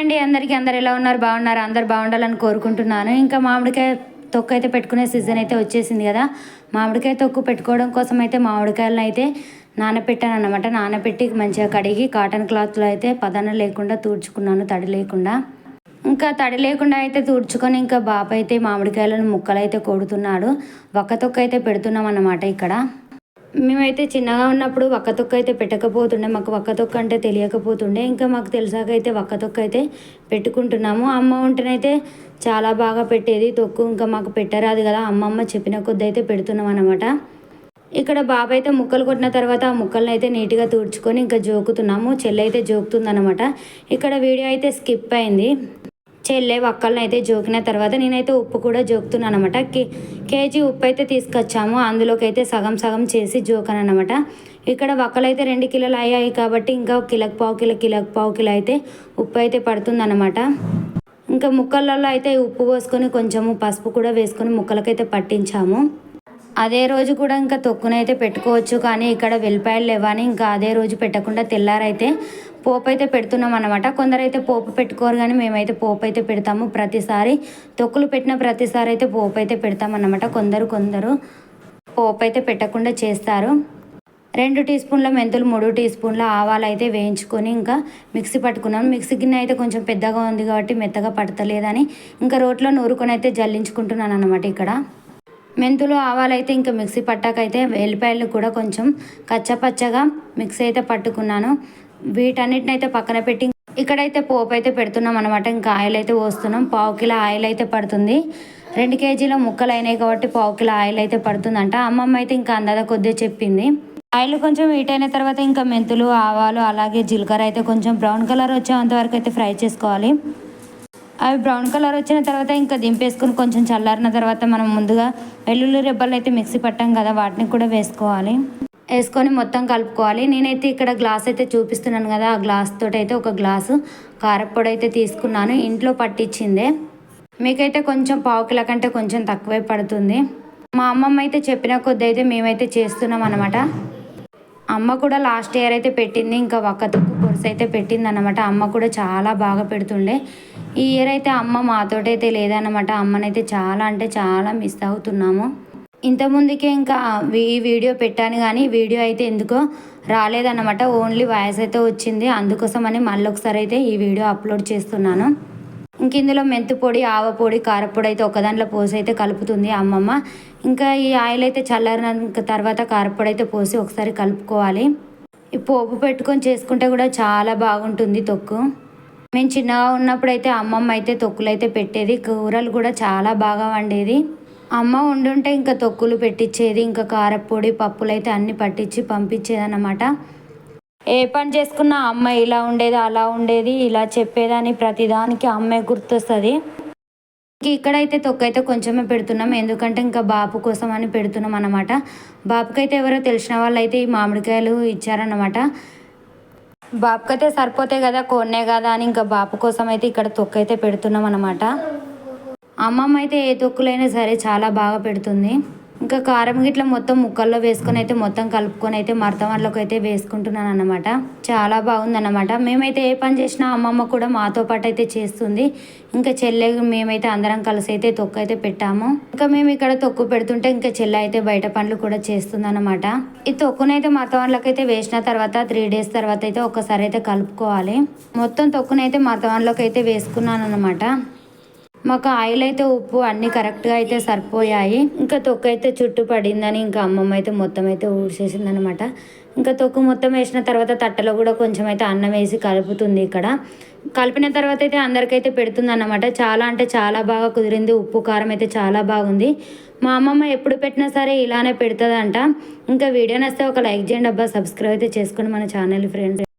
అండి అందరికీ అందరు ఎలా ఉన్నారు? బాగున్నారు? అందరు బాగుండాలని కోరుకుంటున్నాను. ఇంకా మామిడికాయ తొక్కు అయితే పెట్టుకునే సీజన్ అయితే వచ్చేసింది కదా. మామిడికాయ తొక్కు పెట్టుకోవడం కోసం అయితే మామిడికాయలను అయితే నానపెట్టాను అనమాట నానపెట్టి మంచిగా కడిగి కాటన్ క్లాత్లో అయితే పదన లేకుండా తూడ్చుకున్నాను తడి లేకుండా. ఇంకా తడి లేకుండా అయితే తూడ్చుకొని ఇంకా బాప అయితే మామిడికాయలను ముక్కలు అయితే కొడుతున్నాడు. ఒక్క తొక్క అయితే పెడుతున్నాం అన్నమాట ఇక్కడ. మేమైతే చిన్నగా ఉన్నప్పుడు వక్క తొక్క అయితే పెట్టకపోతుండే. మాకు వక్క తొక్క అంటే తెలియకపోతుండే. ఇంకా మాకు తెలిసాక అయితే వక్క తొక్క అయితే పెట్టుకుంటున్నాము. అమ్మ ఉంటేనైతే చాలా బాగా పెట్టేది. తొక్కు ఇంకా మాకు పెట్టరాదు కదా. అమ్మమ్మ చెప్పిన కొద్ది అయితే పెడుతున్నాం అనమాట ఇక్కడ బాబు అయితే ముక్కలు కొట్టిన తర్వాత ఆ ముక్కలను అయితే నీట్గా తుడుచుకొని ఇంకా జోకుతున్నాము. చెల్లి అయితే జోకుతుందనమాట ఇక్కడ వీడియో అయితే స్కిప్ అయింది. చెల్లె ఒక్కళ్ళని అయితే జోకిన తర్వాత నేనైతే ఉప్పు కూడా జోకుతున్నాను అనమాట కే కేజీ ఉప్పు అయితే తీసుకొచ్చాము. అందులోకి అయితే సగం సగం చేసి జోకాను అనమాట ఇక్కడ వక్కలు అయితే రెండు కిలోలు అయ్యాయి కాబట్టి ఇంకా కిలోకి పావు కిలో కిలోకి పావు కిలో అయితే ఉప్పు అయితే పడుతుందన్నమాట. ఇంకా ముక్కలలో అయితే ఉప్పు పోసుకొని కొంచెము పసుపు కూడా వేసుకొని ముక్కలకైతే పట్టించాము. అదే రోజు కూడా ఇంకా తొక్కునైతే పెట్టుకోవచ్చు కానీ ఇక్కడ వెల్లిపాయలు లేవని ఇంకా అదే రోజు పెట్టకుండా తెల్లారైతే పోపు అయితే పెడుతున్నాం అనమాట కొందరైతే పోపు పెట్టుకోరు కానీ మేమైతే పోపు అయితే పెడతాము ప్రతిసారి. తొక్కులు పెట్టిన ప్రతిసారి అయితే పోపు అయితే పెడతామన్నమాట కొందరు కొందరు పోపు అయితే పెట్టకుండా చేస్తారు. రెండు టీ స్పూన్ల మెంతులు మూడు టీ స్పూన్ల ఆవాలు అయితే వేయించుకొని ఇంకా మిక్సీ పట్టుకున్నాం. మిక్సీ గిన్నె అయితే కొంచెం పెద్దగా ఉంది కాబట్టి మెత్తగా పడతలేదని ఇంకా రోట్లో నూరుకొని అయితే జల్లించుకుంటున్నాను అనమాట ఇక్కడ. మెంతులు ఆవాలు అయితే ఇంకా మిక్సీ పట్టాకైతే వెల్లిపాయలు కూడా కొంచెం కచ్చపచ్చగా మిక్సీ అయితే పట్టుకున్నాను. వీటన్నిటిని అయితే పక్కన పెట్టి ఇక్కడైతే పోపు అయితే పెడుతున్నాం అనమాట ఇంకా ఆయిల్ అయితే పోస్తున్నాం. పావు కిలో ఆయిల్ అయితే పడుతుంది. రెండు కేజీల ముక్కలు అయినాయి కాబట్టి పావు కిలో ఆయిల్ అయితే పడుతుందంట. అమ్మమ్మ అయితే ఇంకా అందాద కొద్దిగా చెప్పింది. ఆయిల్ కొంచెం హీట్ అయిన తర్వాత ఇంకా మెంతులు ఆవాలు అలాగే జీలకర్ర అయితే కొంచెం బ్రౌన్ కలర్ వచ్చేంత వరకు అయితే ఫ్రై చేసుకోవాలి. అవి బ్రౌన్ కలర్ వచ్చిన తర్వాత ఇంకా దింపేసుకుని కొంచెం చల్లారిన తర్వాత మనం ముందుగా వెల్లుల్లి రెబ్బలు అయితే మిక్సీ పట్టాం కదా వాటిని కూడా వేసుకోవాలి. వేసుకొని మొత్తం కలుపుకోవాలి. నేనైతే ఇక్కడ గ్లాస్ అయితే చూపిస్తున్నాను కదా ఆ గ్లాస్ తోటి అయితే ఒక గ్లాసు కారపొడి అయితే తీసుకున్నాను. ఇంట్లో పట్టించిందే. మీకైతే కొంచెం పావు కిలో కంటే కొంచెం తక్కువే పడుతుంది. మా అమ్మమ్మ అయితే చెప్పిన కొద్ది అయితే మేమైతే చేస్తున్నాం అనమాట అమ్మ కూడా లాస్ట్ ఇయర్ అయితే పెట్టింది ఇంకా ఒక్క తుక్కు కొరస అయితే పెట్టింది అనమాట అమ్మ కూడా చాలా బాగా పెడుతుండే. ఈ ఇయర్ అయితే అమ్మ మాతోటైతే లేదన్నమాట. అమ్మనైతే చాలా అంటే చాలా మిస్ అవుతున్నాము. ఇంతకుముందుకే ఇంకా ఈ వీడియో పెట్టాను కానీ వీడియో అయితే ఎందుకో రాలేదన్నమాట. ఓన్లీ వాయిస్ అయితే వచ్చింది. అందుకోసమని మళ్ళీ ఒకసారి అయితే ఈ వీడియో అప్లోడ్ చేస్తున్నాను. ఇంక ఇందులో మెంతు పొడి కారపొడి అయితే ఒకదాంట్లో పోసి అయితే కలుపుతుంది అమ్మమ్మ. ఇంకా ఈ ఆయిల్ అయితే చల్లారిన తర్వాత కారపొడి అయితే పోసి ఒకసారి కలుపుకోవాలి. ఈ పోపు పెట్టుకొని చేసుకుంటే కూడా చాలా బాగుంటుంది తొక్కు. మేము చిన్నగా ఉన్నప్పుడు అయితే అమ్మమ్మ అయితే తొక్కులు అయితే పెట్టేది. కూరలు కూడా చాలా బాగా వండేది. అమ్మ వండుంటే ఇంకా తొక్కులు పెట్టించేది ఇంకా కారపొడి పప్పులు అయితే అన్ని పట్టించి పంపించేది అన్నమాట ఏ పని చేసుకున్నా అమ్మ ఇలా ఉండేది అలా ఉండేది ఇలా చెప్పేదని ప్రతిదానికి అమ్మే గుర్తొస్తుంది. ఇక్కడైతే తొక్క అయితే కొంచెమే పెడుతున్నాం. ఎందుకంటే ఇంకా బాపు కోసం అని పెడుతున్నాం అనమాట బాపుకైతే ఎవరో తెలిసిన వాళ్ళు అయితే ఈ మామిడికాయలు ఇచ్చారన్నమాట. బాపుకైతే సరిపోతాయి కదా కొన్నే కదా అని ఇంకా బాపు కోసం అయితే ఇక్కడ తొక్క అయితే పెడుతున్నాం అనమాట అమ్మమ్మ అయితే ఏ తొక్కులైనా సరే చాలా బాగా పెడుతుంది. ఇంకా కారం గిట్ల మొత్తం ముక్కల్లో వేసుకొని అయితే మొత్తం కలుపుకొని అయితే మరతమల్లోకి అయితే వేసుకుంటున్నాను అనమాట చాలా బాగుందన్నమాట. మేమైతే ఏ పని చేసినా అమ్మమ్మ కూడా మాతో పాటు అయితే చేస్తుంది. ఇంకా చెల్లె మేమైతే అందరం కలిసి అయితే తొక్కు అయితే పెట్టాము. ఇంకా మేము ఇక్కడ తొక్కు పెడుతుంటే ఇంకా చెల్లె అయితే బయట పనులు కూడా చేస్తుంది అనమాట ఈ తొక్కునైతే మరతవన్లోకి అయితే వేసిన తర్వాత త్రీ డేస్ తర్వాత అయితే ఒకసారి అయితే కలుపుకోవాలి. మొత్తం తొక్కునైతే మరతవన్లోకి అయితే వేసుకున్నాను అనమాట మాకు ఆయిల్ అయితే ఉప్పు అన్నీ కరెక్ట్గా అయితే సరిపోయాయి. ఇంకా తొక్క అయితే చుట్టూ పడిందని ఇంకా అమ్మమ్మ అయితే మొత్తం అయితే ఊడ్చేసింది అనమాట ఇంకా తొక్కు మొత్తం వేసిన తర్వాత తట్టలో కూడా కొంచెం అయితే అన్నం వేసి కలుపుతుంది ఇక్కడ. కలిపిన తర్వాత అయితే అందరికైతే పెడుతుంది అనమాట చాలా అంటే చాలా బాగా కుదిరింది. ఉప్పు కారం అయితే చాలా బాగుంది. మా అమ్మమ్మ ఎప్పుడు పెట్టినా సరే ఇలానే పెడుతుందంట. ఇంకా వీడియో నస్తే ఒక లైక్ చేయండి అబ్బా. సబ్స్క్రైబ్ అయితే చేసుకోండి మన ఛానల్ ఫ్రెండ్స్